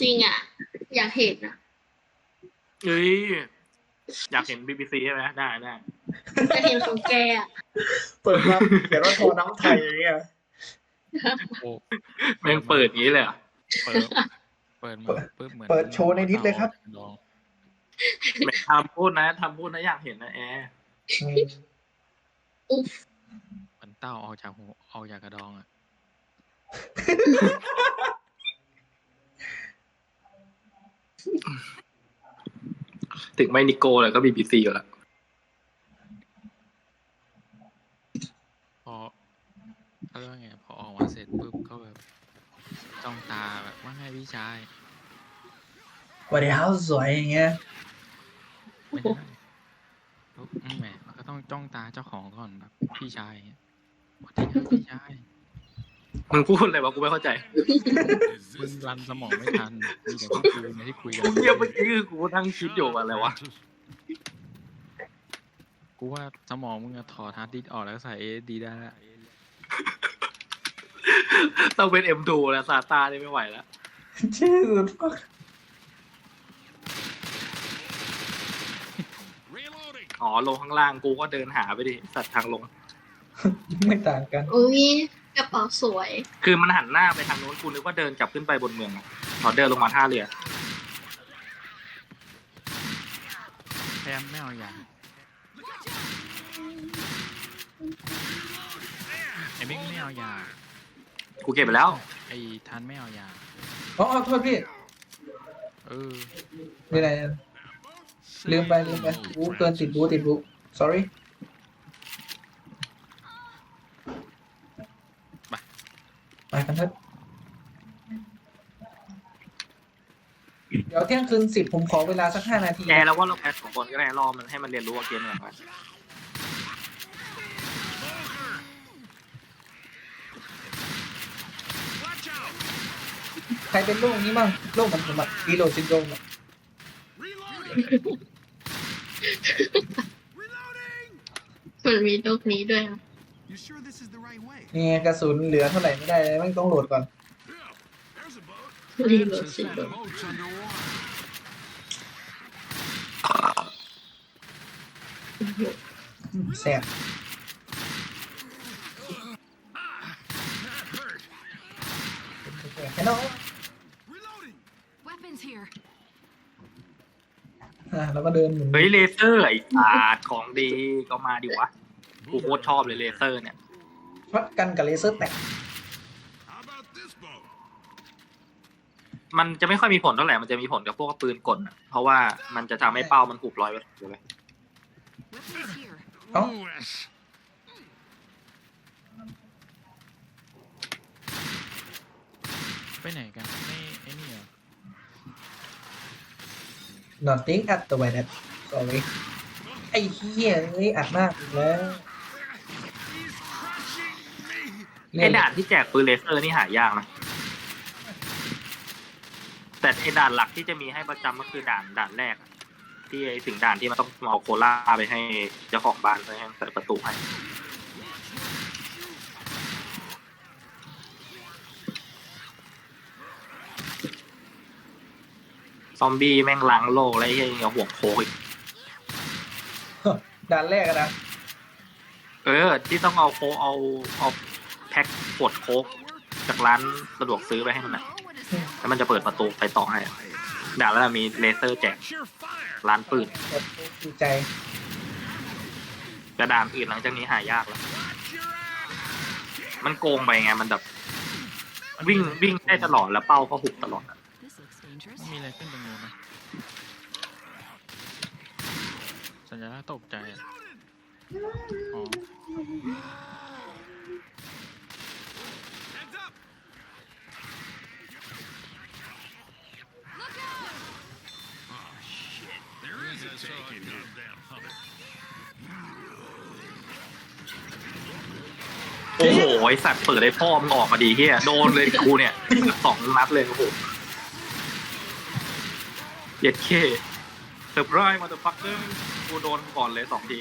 จริงอะ อยากเห็นอะเอ้ยอยากเห็นบีบีซีใช่ไหมได้ได้จะเห็นของแกอะเปิดมาเขียนว่าโทรน้ำไทยอย่างเงี้ยโอ้แม่งเปิดอย่างนี้เลยเหรอเปิดเปิดมาปุ๊บเหมือนเปิดโชว์ในนิดเลยครับลองไม่ทำพูดนะทำพูดนะอยากเห็นนะแอร์อืมอุ๊บเหมือนเต้าออกจากหูออกจากกระดองอะ ถึงไม่นิโก้เลยก็บีบีซีอยู่แล้วพอเขาเรียกว่าไงพอออกมาเสร็จปุ๊บก็แบบจ้องตาแบบว่าไงพี่ชายสวัสดีครับสวยอย่างเงี้ยไม่ได้ปุ๊บอืมแหมก็ต้องจ้องตาเจ้าของก่อนแบบพี่ชายอย่างเงี้ยสวัสดีครับพี่ชาย มึงพูดอะไรวะกูไม่เข้าใจมึงรันสมองไม่ทันมีแต่พวกกูเนี่ยที่คุยกันกูเงียบเมื่อกี้คือกูนั่งคิดอยู่ว่าอะไรวะกูว่าสมองมึงอะถอดฮาร์ดดิสก์ออกแล้วใส่เอสดีได้แล้วต้องเป็น M2 แล้วซาตานี่ไม่ไหวแล้วชื่ออ๋อลงข้างล่างกูก็เดินหาไปดิสัตว์ทางลง ไม่ต่างกัน อุ้ย กระเป๋าสวย คือมันหันหน้าไปทางนู้นกูนึกว่าเดินกลับขึ้นไปบนเมืองอะขอเดินลงมาท่าเรือ แพมไม่เอาอย่างไอ้บิ๊กไม่เอาอย่างกูเก็บไปแล้ว ไอ้ทันไม่เอาอย่างอ๋อโทษพี่เออไม่ไรลืมไปลืมไปบูเกินติดบูติดบู sorry ไป กันเถอะเดี๋ยวเที่ยงคืนสิบผมขอเวลาสักห้านาทีแกแล้วว่าเราแพ้สองคนก็ได้รอมันให้มันเรียนรู้ว่าเกมอย่างไรใครเป็นโรคนี้บ้างโรคเหมือนผมอะรีโหลดซินโดรมอะมันมีโลกนี้ด้วยอะ You sure this is the right way? นี่กระสุนเหลือเท่าไหร่ไม่ได้เลยไม่ต้องโหลดก่อน รีโหลดสิ The boat's underwater. แสบ That hurt. แค่นั้นอะแล้วก็เดินหมุน เฮ้ยเลเซอร์ไอ้ศาสตร์ของดีก็มาดิวะ กูโคตรชอบเลยเลเซอร์เนี่ย ช็อตกันกับเลเซอร์แตก How about this boat? มันจะไม่ค่อยมีผลเท่าไหร่ มันจะมีผลกับพวกปืนกลอะเพราะว่ามันจะทำให้เป้ามันถูกลอยไปเดี๋ยวไป Weapons here. Oh. Lewis. ไปไหนกันไม่ไอ้นี่เหรอ nothing at the way that sorry ไอ้เหี้ยเอ้ยอัดมากอีกแล้ว ไอ้ด่านที่แจกปืนเลเซอร์นี่หายากนะ แต่ไอ้ด่านหลักที่จะมีให้ประจำก็คือด่านด่านแรกอะที่ไอ้ถึงด่านที่มันต้องเอาโคล่าไปให้เจ้าของบ้านไปให้ใส่ประตูให้ ซอมบี้แม่งล้างโลกแล้วไอ้เหี้ยยังเอาห่วงโคกอีก ด่านแรกอะนะ เออ ที่ต้องเอาโคกเอาเอาแพ็คขวดโค้กจากร้านสะดวกซื้อไปให้มันนะ Oh, what is that? แล้วมันจะเปิดประตูไปต่อให้ด่านแล้วมีเลเซอร์แจก Sure fire. ร้านปืนกดดีใจกระดานอื่นหลังจากนี้หายากแล้ว Watch your ass. มันโกงไปไง มันแบบวิ่งวิ่งได้ตลอดแล้วเป้าก็หุบตลอดอะ This looks dangerous. มันมีอะไรขึ้นตรงนู้นนะสัญลักษณ์ตกใจอะอ๋ อ้โหไอสัตว์เปิดไอ้พ่อมึงออกมาดีเฮียโดนเลยกูเนี่ยสองนัดเลยโอ้โหเย็ดเคเซอร์ไพรส์มาตัวฟักเกอร์กูโดนก่อนเลยสองที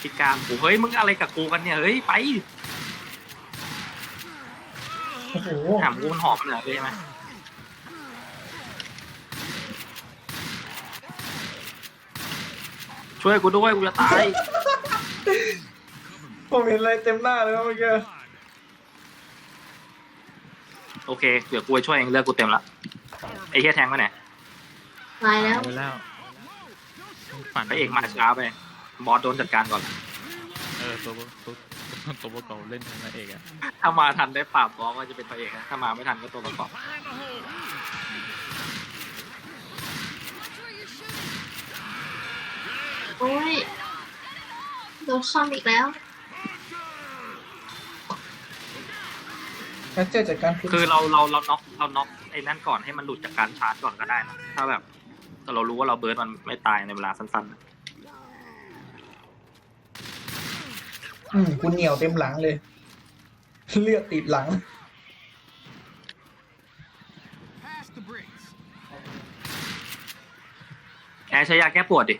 พี่การกูเฮ้ยมึงอะไรกับกูกันเนี่ยเฮ้ยไปโอ้โหถามกูมันหอมเหรอใช่ไหมช่วยกูด้วยกูจะตาย ผมเห็นอะไรเต็มหน้าเลยเมื่อกี้โอเค เดี๋ยวกูไปช่วยเองเลือกกูเต็มละไอ้เฮียแทงไปไหนตายแล้วเอาไปแล้วปั่นพระเอกมาช้าไป บอสโดนจัดการก่อน เออตัวตัวตัวตัวประกอบเล่นเป็นพระเอกอะถ้ามาทันได้ปราบบอสก็จะเป็นพระเอกนะถ้ามาไม่ทันก็ตัวประกอบโอ้ย โดนซ่อมอีกแล้ว แคทเจอร์จัดการคุณคือเราเราเราน็อกเราน็อกไอ้นั่นก่อนให้มันหลุดจากการชาร์จก่อนก็ได้นะถ้าแบบเรารู้ว่าเราเบิร์ดมันไม่ตายในเวลาสั้นๆอืมคุณเหนียวเต็มหลังเลย เลือดติดหลัง Pass the bricks. แอร์ใช้ยาแก้ปวดดิ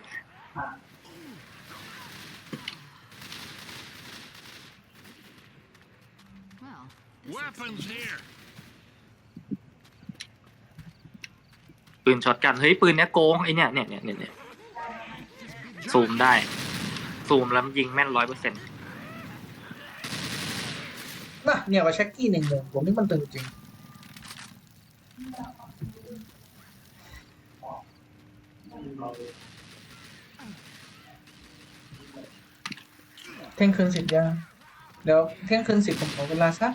Weapons here. ปืนช็อตกันเฮ้ยปืนเนี้ยโกงไอเนี้ยเนี่ยเนี่ยเนี่ยเนี่ยซูมได้ ซูมแล้วยิงแม่นร้อยเปอร์เซ็นต์น่ะเนี่ยว่าแช็กกี้หนึ่งหนึ่งผมนี่มันตึงจริงเที่ยงคืนสิบยังเดี๋ยวเที่ยงคืนสิบผมขอเวลาสัก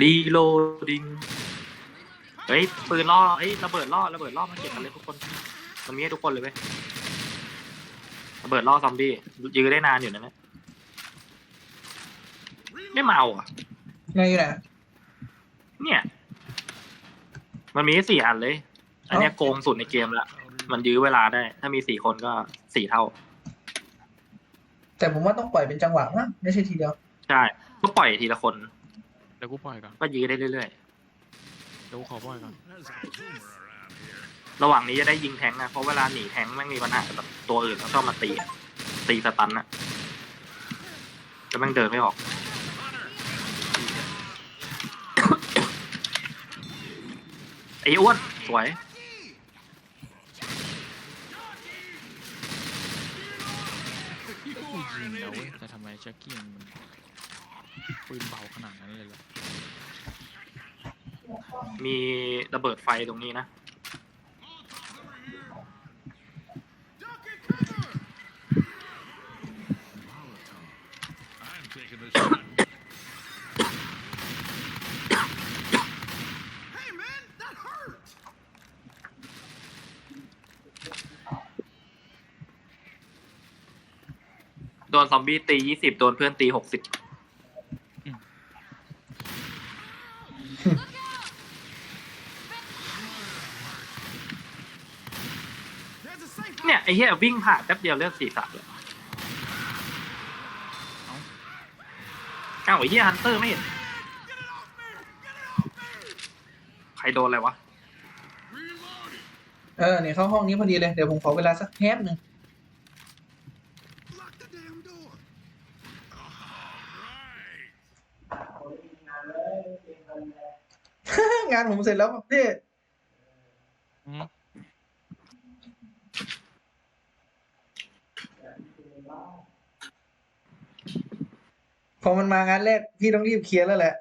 รีโหลดิงเฮ้ยปืนล่อเฮ้ยระเบิดล่อระเบิดล่อมาเก็บกันเลยทุกคนมันมีให้ทุกคนเลยเว้ยระเบิดล่อซอมบี้ยื้อได้นานอยู่นะเนี่ยไม่เมาอะไงอยู่ไหนเนี่ย มันมีสี่อันเลย อันเนี้ยโกงสุดในเกมละมันยื้อเวลาได้ ถ้ามีสี่คนก็สี่เท่า แต่ผมว่าต้องปล่อยเป็นจังหวะมั้งไม่ใช่ทีเดียว ใช่ก็ปล่อยทีละคน เดี๋ยวกูปล่อยก่อนก็ยื้อได้เรื่อยเดี๋ยวกูขอปล่อยก่อน There's a tumor around here. ๆระหว่างนี้จะได้ยิงแทงค์นะเพราะเวลาหนีแทงค์แม่งมีปัญหาแบบตัวอื่นเขาชอบมาตีอะตีสตันอะแล้วแม่งเดินไม่ออก ไอ้อ้วนสวยกูยิงแล้วเว้ยแต่ทำไมแจ็คกี้มัน ปืนเบาขนาดนั้นเลยเหรอมีระเบิดไฟตรงนี้นะโดนซอมบี้ตี 20 โดนเพื่อนตี 60 อ้เหี้ยวิ่งผ่านแป๊บเดียวเลือดสี่สามเลยอ้าวไอ้เหี้ยฮันเตอร์ไม่เห็น ใครโดนอะไรวะ Reloading! เออเนี่ยเข้าห้องนี้พอดีเลย เดี๋ยวผมขอเวลาสักแฮปหนึ่ง Lock the damn door! Alright! งานผมเสร็จแล้วพี่อืม พอมันมางานแรกพี่ต้องรีบเคลียร์แล้วแหละ